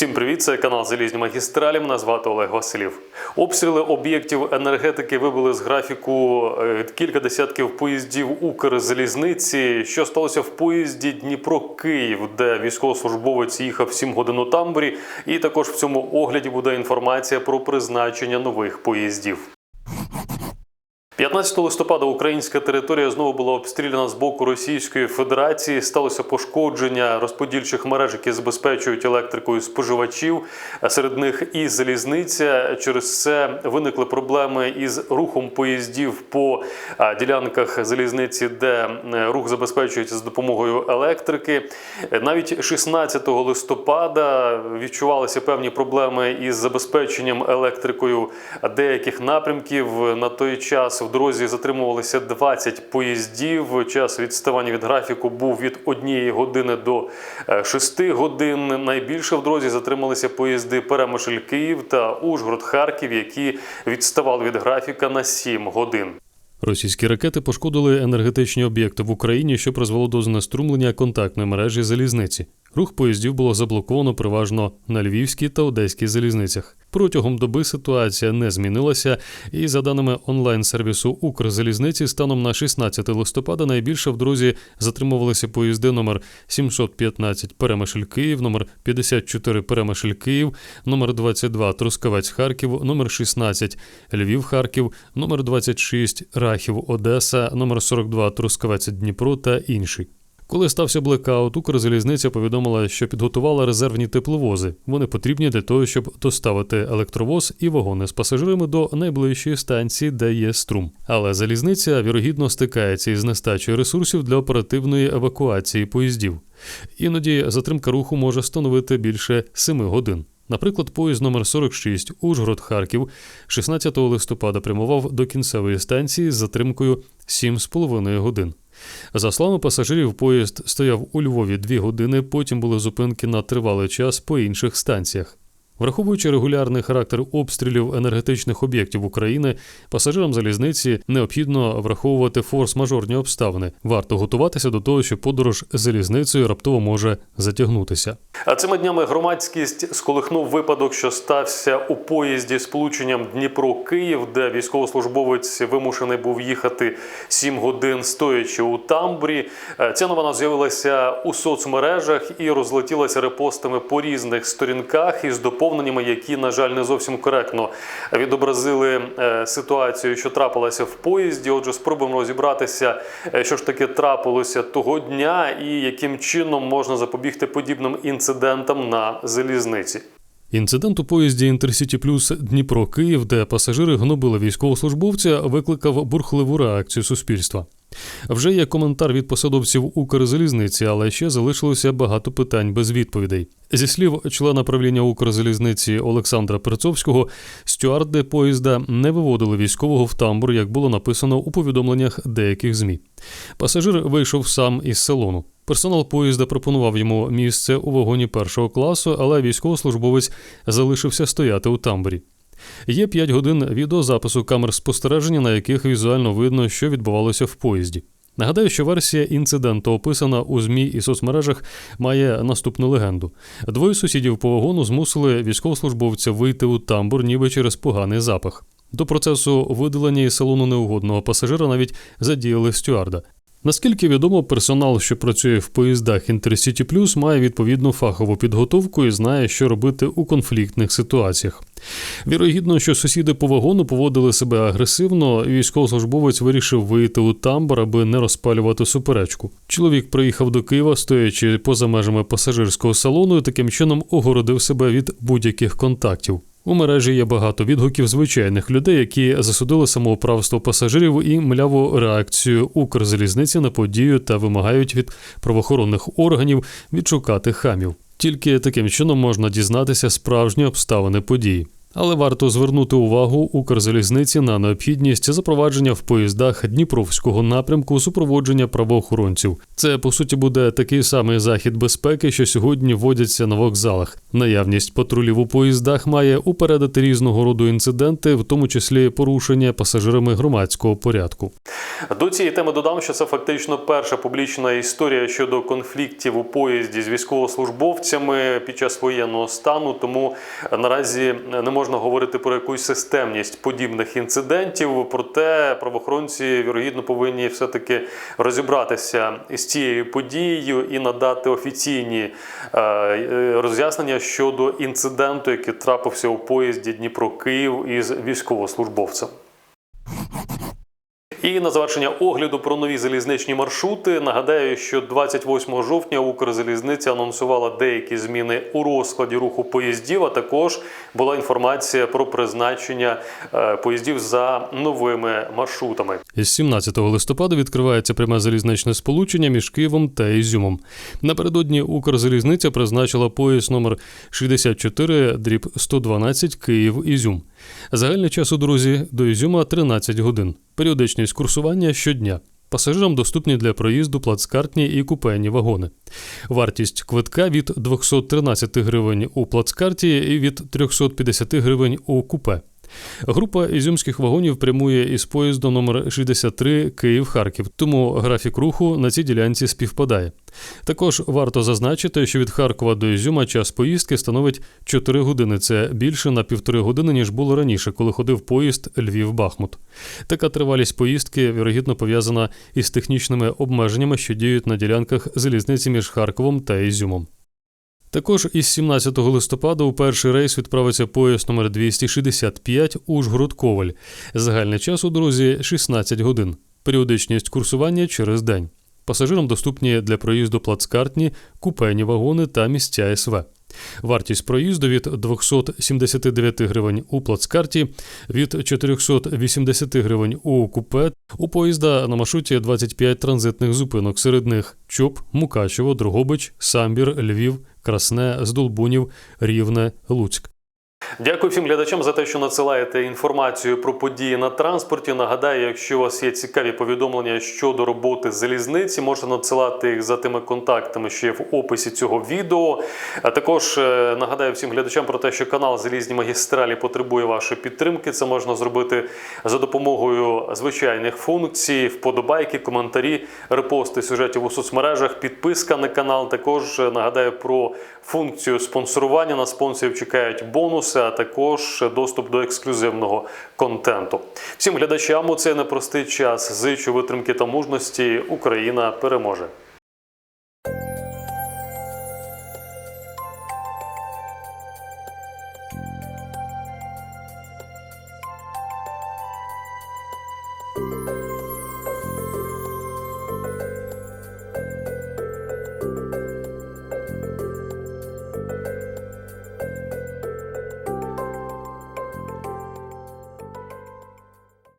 Всім привіт, це канал Залізні Магістралі. Мене звати Олег Василів. Обстріли об'єктів енергетики вибили з графіку е, кілька десятків поїздів Укрзалізниці. Що сталося в поїзді Дніпро-Київ, де військовослужбовець їхав 7 годин у тамбурі. І також в цьому огляді буде інформація про призначення нових поїздів. 15 листопада українська територія знову була обстріляна з боку Російської Федерації. Сталося пошкодження розподільчих мереж, які забезпечують електрикою споживачів. Серед них і залізниця. Через це виникли проблеми із рухом поїздів по ділянках залізниці, де рух забезпечується з допомогою електрики. Навіть 16 листопада відчувалися певні проблеми із забезпеченням електрикою деяких напрямків. На той час в дорозі затримувалися 20 поїздів. Час відставання від графіку був від 1 години до 6 годин. Найбільше в дорозі затрималися поїзди Перемишль Київ та Ужгород Харків, які відставали від графіка на 7 годин. Російські ракети пошкодили енергетичні об'єкти в Україні, що призвело до знеструмлення контактної мережі залізниці. Рух поїздів було заблоковано переважно на львівській та одеській залізницях. Протягом доби ситуація не змінилася, і за даними онлайн-сервісу Укрзалізниці, станом на 16 листопада найбільше в дорозі затримувалися поїзди номер 715 Перемишль Київ, номер 54 Перемишль Київ, номер 22 Трускавець Харків, номер 16 Львів Харків, номер 26 Рахів Одеса, номер 42 Трускавець Дніпро та інші. Коли стався блекаут, Укрзалізниця повідомила, що підготувала резервні тепловози. Вони потрібні для того, щоб доставити електровоз і вагони з пасажирами до найближчої станції, де є струм. Але залізниця вірогідно стикається із нестачею ресурсів для оперативної евакуації поїздів. Іноді затримка руху може становити більше 7 годин. Наприклад, поїзд номер 46 Ужгород-Харків 16 листопада прямував до кінцевої станції з затримкою 7,5 годин. За словами пасажирів, поїзд стояв у Львові дві години, потім були зупинки на тривалий час по інших станціях. Враховуючи регулярний характер обстрілів енергетичних об'єктів України, пасажирам залізниці необхідно враховувати форс-мажорні обставини. Варто готуватися до того, що подорож залізницею раптово може затягнутися. А цими днями громадськість сколихнув випадок, що стався у поїзді з полученням Дніпро-Київ, де військовослужбовець вимушений був їхати 7 годин стоячи у тамбурі. Е, Ця новина з'явилася у соцмережах і розлетілася репостами по різних сторінках із доповненнями, які, на жаль, не зовсім коректно відобразили е, ситуацію, що трапилася в поїзді. Отже, спробуємо розібратися, е, що ж таки трапилося того дня і яким чином можна запобігти подібним інцидентам на залізниці. Інцидент у поїзді Інтерсіті Плюс Дніпро Київ, де пасажири гнобили військовослужбовця, викликав бурхливу реакцію суспільства. Вже є коментар від посадовців Укрзалізниці, але ще залишилося багато питань без відповідей. Зі слів члена правління Укрзалізниці Олександра Перцовського, стюарди поїзда не виводили військового в тамбур, як було написано у повідомленнях деяких змі. Пасажир вийшов сам із салону. Персонал поїзда пропонував йому місце у вагоні першого класу, але військовослужбовець залишився стояти у тамбурі. Є 5 годин відеозапису камер спостереження, на яких візуально видно, що відбувалося в поїзді. Нагадаю, що версія інциденту, описана у ЗМІ і соцмережах, має наступну легенду. Двоє сусідів по вагону змусили військовослужбовця вийти у тамбур, ніби через поганий запах. До процесу видалення із салону неугодного пасажира навіть задіяли стюарда. Наскільки відомо, персонал, що працює в поїздах Intercity Plus, має відповідну фахову підготовку і знає, що робити у конфліктних ситуаціях. Вірогідно, що сусіди по вагону поводили себе агресивно, і військовослужбовець вирішив вийти у тамбур, аби не розпалювати суперечку. Чоловік приїхав до Києва, стоячи поза межами пасажирського салону, і таким чином огородив себе від будь-яких контактів. У мережі є багато відгуків звичайних людей, які засудили самоуправство пасажирів і мляву реакцію Укрзалізниці на подію та вимагають від правоохоронних органів відшукати хамів. Тільки таким чином можна дізнатися справжні обставини події. Але варто звернути увагу Укрзалізниці на необхідність запровадження в поїздах Дніпровського напрямку супроводження правоохоронців. Це по суті буде такий самий захід безпеки, що сьогодні вводяться на вокзалах. Наявність патрулів у поїздах має упередити різного роду інциденти, в тому числі порушення пасажирами громадського порядку. До цієї теми додам, що це фактично перша публічна історія щодо конфліктів у поїзді з військовослужбовцями під час воєнного стану. Тому наразі не можна говорити про якусь системність подібних інцидентів. Проте правоохоронці вірогідно повинні все-таки розібратися з цією подією і надати офіційні е, роз'яснення щодо інциденту, який трапився у поїзді Дніпро-Київ із військовослужбовцем. І на завершення огляду про нові залізничні маршрути нагадаю, що 28 жовтня Укрзалізниця анонсувала деякі зміни у розкладі руху поїздів. А також була інформація про призначення е, поїздів за новими маршрутами. З 17 листопада відкривається пряме залізничне сполучення між Києвом та Ізюмом. Напередодні Укрзалізниця призначила поїзд номер 64 дріб 112 Київ-Ізюм. Загальний час у дорозі до Ізюма 13 годин. Періодичність курсування щодня. Пасажирам доступні для проїзду плацкартні і купейні вагони. Вартість квитка від 213 гривень у плацкарті і від 350 гривень у купе. Група ізюмських вагонів прямує із поїздом номер 63 Київ-Харків, тому графік руху на цій ділянці співпадає. Також варто зазначити, що від Харкова до Ізюма час поїздки становить 4 години. Це більше на півтори години, ніж було раніше, коли ходив поїзд Львів-Бахмут. Така тривалість поїздки, вірогідно, пов'язана із технічними обмеженнями, що діють на ділянках залізниці між Харковом та Ізюмом. Також із 17 листопада у перший рейс відправиться поїзд номер 265 Ужгород-Коваль. Загальний час у дорозі 16 годин. Періодичність курсування через день. Пасажирам доступні для проїзду плацкартні, купейні вагони та місця СВ. Вартість проїзду від 279 гривень у плацкарті, від 480 гривень у купе. У поїзда на маршруті 25 транзитних зупинок. Серед них Чоп, Мукачево, Дрогобич, Самбір, Львів, Красне, Здолбунів, Рівне, Луцьк. Дякую всім глядачам за те, що надсилаєте інформацію про події на транспорті. Нагадаю, якщо у вас є цікаві повідомлення щодо роботи залізниці, можете надсилати їх за тими контактами, що є в описі цього відео. А також е, нагадаю всім глядачам про те, що канал Залізні магістралі потребує вашої підтримки. Це можна зробити за допомогою звичайних функцій, вподобайки, коментарі, репости сюжетів у соцмережах, підписка на канал. Також е, нагадаю про функцію спонсорування. На спонсорів чекають бонуси, сервіси, а також доступ до ексклюзивного контенту. Всім глядачам у цей непростий час. Зичу витримки та мужності. Україна переможе.